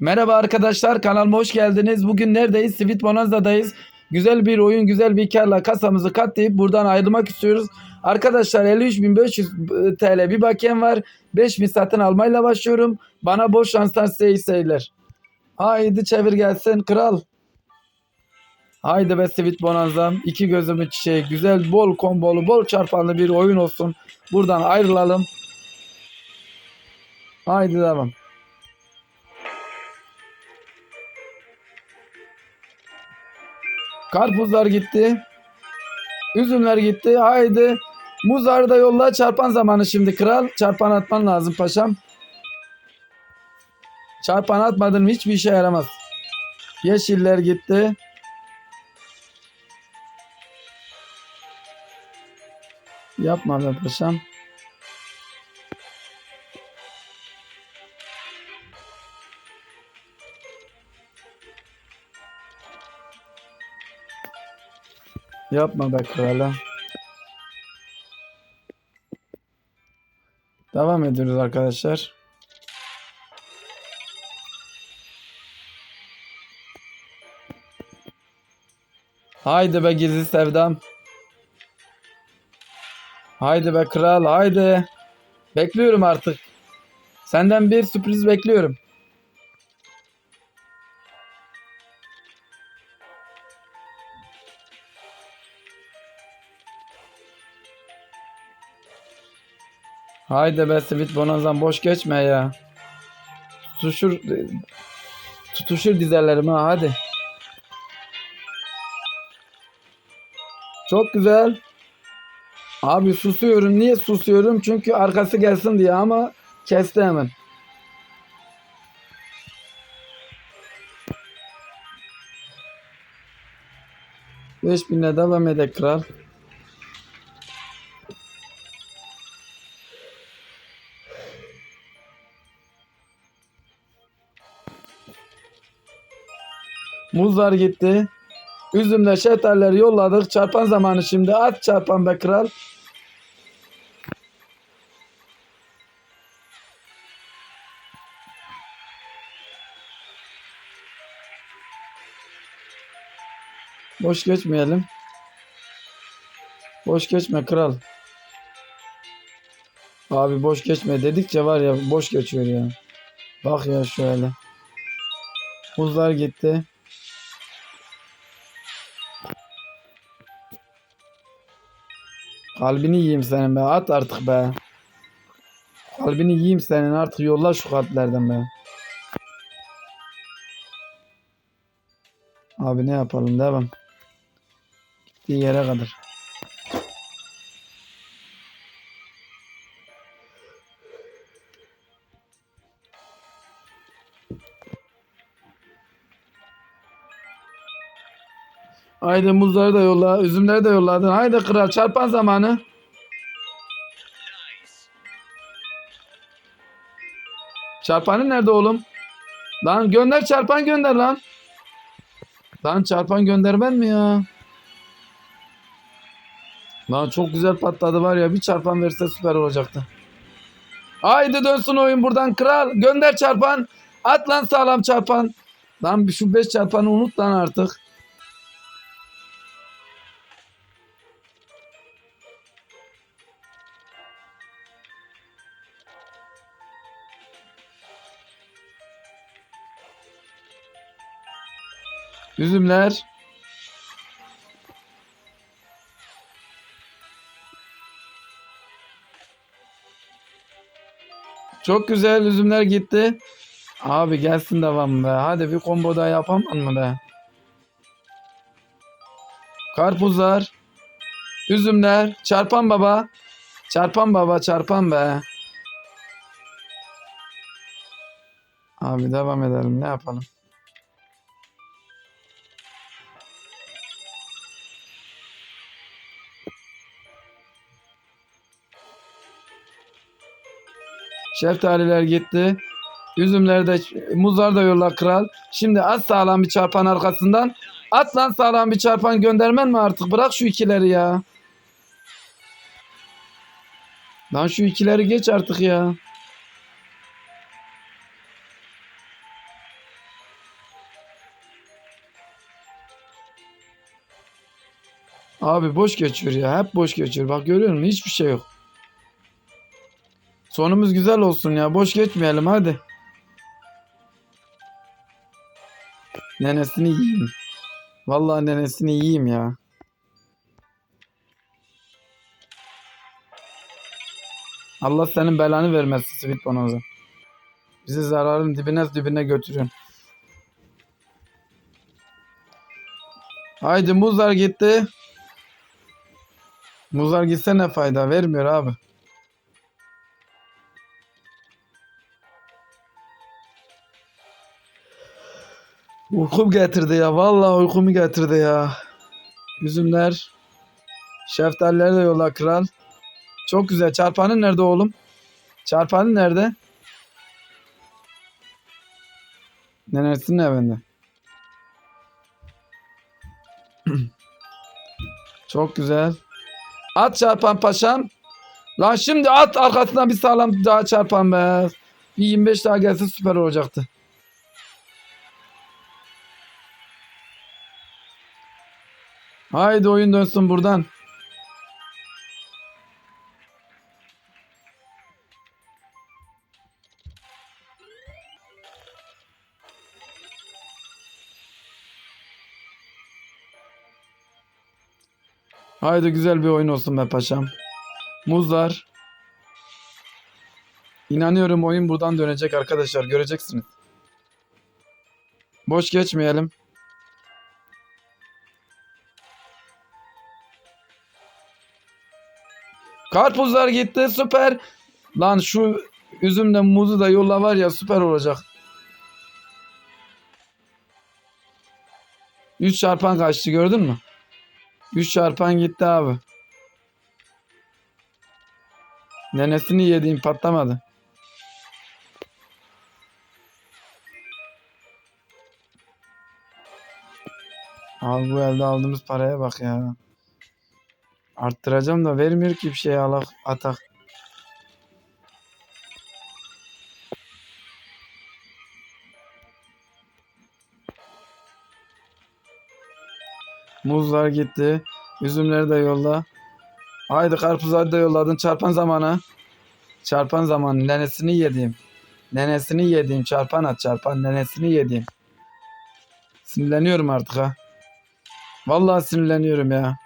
Merhaba arkadaşlar kanalıma hoş geldiniz. Bugün neredeyiz? Sweet Bonanza'dayız. Güzel bir oyun, güzel bir karla kasamızı katlayıp buradan ayrılmak istiyoruz. Arkadaşlar 53.500 TL bir bakiyem var. 5.000 satın almayla başlıyorum. Bana bol şanslar size iyi seyirler. Haydi çevir gelsin kral. Haydi be Sweet Bonanza'm. İki gözümün çiçeği. Güzel, bol kombolu, bol çarpanlı bir oyun olsun. Buradan ayrılalım. Haydi devam. Karpuzlar gitti. Üzümler gitti. Haydi. Muzları da yolla. Çarpan zamanı şimdi kral. Çarpan atman lazım paşam. Çarpan atmadın mı hiçbir işe yaramaz. Yeşiller gitti. Yapma be paşam. Yapma be krala. Devam ediyoruz arkadaşlar. Haydi be gizli sevdam. Haydi be kral haydi. Bekliyorum artık. Senden bir sürpriz bekliyorum. Haydi be Sweet Bonanza'm boş geçme ya. Tutuşur tutuşur dizerlerim ha hadi. Çok güzel. Abi susuyorum. Niye susuyorum? Çünkü arkası gelsin diye ama kesti hemen. Beş binle devam edek kral. Muzlar gitti. Üzümle şeftaliler yolladık. Çarpan zamanı şimdi. At çarpan be kral. Boş geçmeyelim. Boş geçme kral. Abi boş geçme dedikçe var ya boş geçiyor ya. Bak ya şöyle. Muzlar gitti. Kalbini yiyeyim senin be. At artık be. Kalbini yiyeyim senin artık yolla şu kalplerden be. Abi ne yapalım devam. Gittiği yere kadar. Haydi muzları da yolla, üzümleri de yolladın. Haydi kral çarpan zamanı. Çarpanın nerede oğlum? Lan gönder çarpan gönder lan. Lan çarpan göndermen mi ya? Lan çok güzel patladı var ya bir çarpan verse süper olacaktı. Haydi dönsün oyun buradan kral. Gönder çarpan. At lan sağlam çarpan. Lan şu 5 çarpanı unut lan artık. Üzümler. Çok güzel üzümler gitti. Abi gelsin devam be. Hadi bir combo daha yapamam mı be? Karpuzlar. Üzümler. Çarpan baba. Çarpan baba çarpan be. Abi devam edelim. Ne yapalım? Şeftaliler gitti. Üzümler de muzlar da yolla kral. Şimdi at sağlam bir çarpan arkasından. At lan sağlam bir çarpan göndermen mi artık? Bırak şu ikileri ya. Lan şu ikileri geç artık ya. Abi boş geçiyor ya. Hep boş geçiyor. Bak görüyor musun? Hiçbir şey yok. Sonumuz güzel olsun ya. Boş geçmeyelim hadi. Nenesini yiyeyim. Vallahi nenesini yiyeyim ya. Allah senin belanı vermesin Sweet Bonanza. Bizi zararın dibine dibine götürüyorsun. Haydi muzlar gitti. Muzlar gitse ne fayda vermiyor abi. Uykum getirdi ya. Vallahi uykumu getirdi ya. Üzümler. Şeftaliler de yola kral. Çok güzel. Çarpanın nerede oğlum? Çarpanın nerede? Nenesinin evinde. Çok güzel. At çarpan paşam. Lan şimdi at arkasından bir sağlam daha çarpan be. Bir 25 daha gelse süper olacaktı. Haydi oyun dönsün buradan. Haydi güzel bir oyun olsun be paşam. Muzlar. İnanıyorum oyun buradan dönecek arkadaşlar. Göreceksiniz. Boş geçmeyelim. Karpuzlar gitti süper. Lan şu üzümle muzu da yolla var ya süper olacak. 3 çarpan kaçtı gördün mü? 3 çarpan gitti abi. Nenesini yediğim patlamadı. Abi bu elde aldığımız paraya bak ya. Arttıracağım da vermiyor ki bir şey alak atak. Muzlar gitti. Üzümleri de yolla. Haydi karpuzları da yolladın. Çarpan zamanı. Çarpan zamanı. Nenesini yediğim. Nenesini yediğim. Çarpan at çarpan. Nenesini yediğim. Sinirleniyorum artık ha. Vallahi sinirleniyorum ya.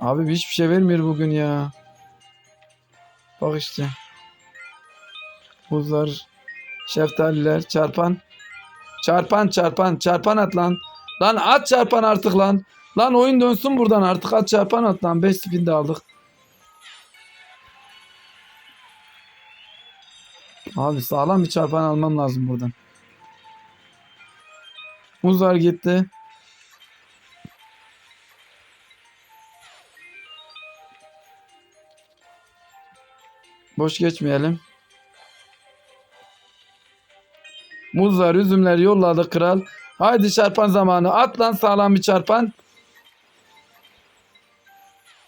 Abi hiçbir şey vermiyor bugün ya. Bak işte. Buzlar, şeftaliler, çarpan. Çarpan, çarpan, çarpan at lan. Lan at çarpan artık lan. Lan oyun dönsün buradan artık at çarpan at lan. 5 spin de aldık. Abi sağlam bir çarpan almam lazım buradan. Muzlar gitti. Boş geçmeyelim. Muzlar, üzümler yolladı kral. Haydi çarpan zamanı. At lan sağlam bir çarpan.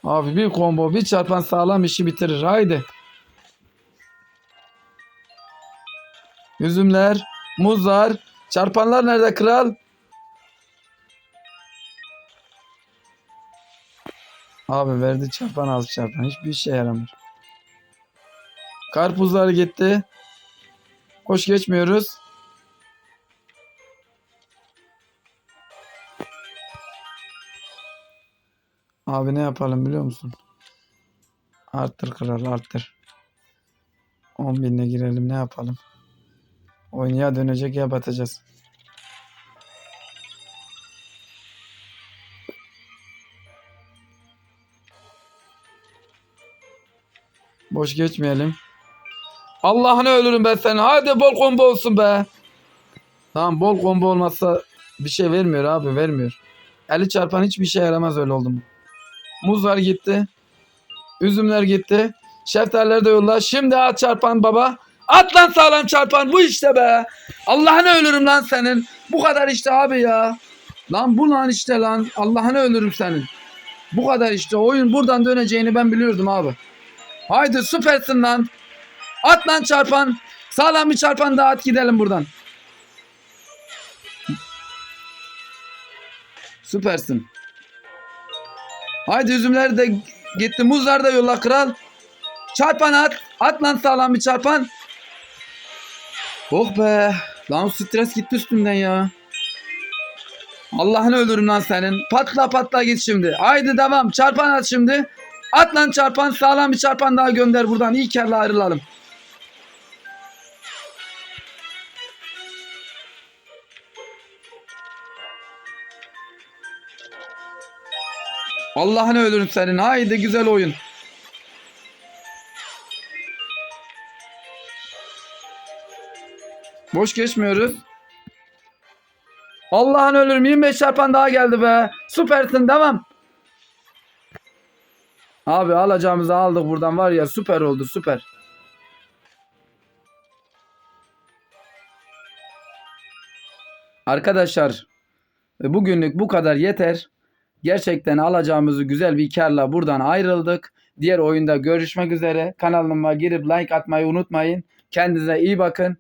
Abi bir combo bir çarpan sağlam işi bitirir. Haydi. Üzümler, muzlar, çarpanlar nerede kral? Abi verdi çarpan az çarpan. Hiçbir işe yaramıyor. Karpuzlar gitti. Hoş geçmiyoruz. Abi ne yapalım biliyor musun? Arttır kral arttır. 10 binle girelim ne yapalım? Oyun ya dönecek ya batacağız. Boş geçmeyelim. Allah'ını ölürüm ben seni. Hadi bol combo olsun be. Tamam bol combo olmazsa bir şey vermiyor abi vermiyor. 50 çarpan hiçbir şey yaramaz öyle oldu mu? Muzlar gitti. Üzümler gitti. Şeftaliler de yolla. Şimdi at çarpan baba. At lan sağlam çarpan. Bu işte be. Allah'ını ölürüm lan senin. Bu kadar işte abi ya. Lan bu lan işte lan. Allah'ını ölürüm senin. Bu kadar işte. Oyun buradan döneceğini ben biliyordum abi. Haydi süpersin lan. At lan çarpan. Sağlam bir çarpan daha at gidelim buradan. Süpersin. Haydi üzümler de gitti. Muzlar da yolla kral. Çarpan at. At lan sağlam bir çarpan. Oh be. Lan stres gitti üstümden ya. Allah'ını öldürün lan senin. Patla patla git şimdi. Haydi devam. Çarpan at şimdi. At lan çarpan. Sağlam bir çarpan daha gönder buradan. İyi karla ayrılalım. Allah'ını ölürüm senin. Haydi güzel oyun. Boş geçmiyoruz. Allah'ın ölürüm 25 çarpan daha geldi be. Süpersin devam. Abi alacağımızı aldık buradan var ya süper oldu süper. Arkadaşlar bugünlük bu kadar yeter. Gerçekten alacağımızı güzel bir karla buradan ayrıldık. Diğer oyunda görüşmek üzere. Kanalıma girip like atmayı unutmayın. Kendinize iyi bakın.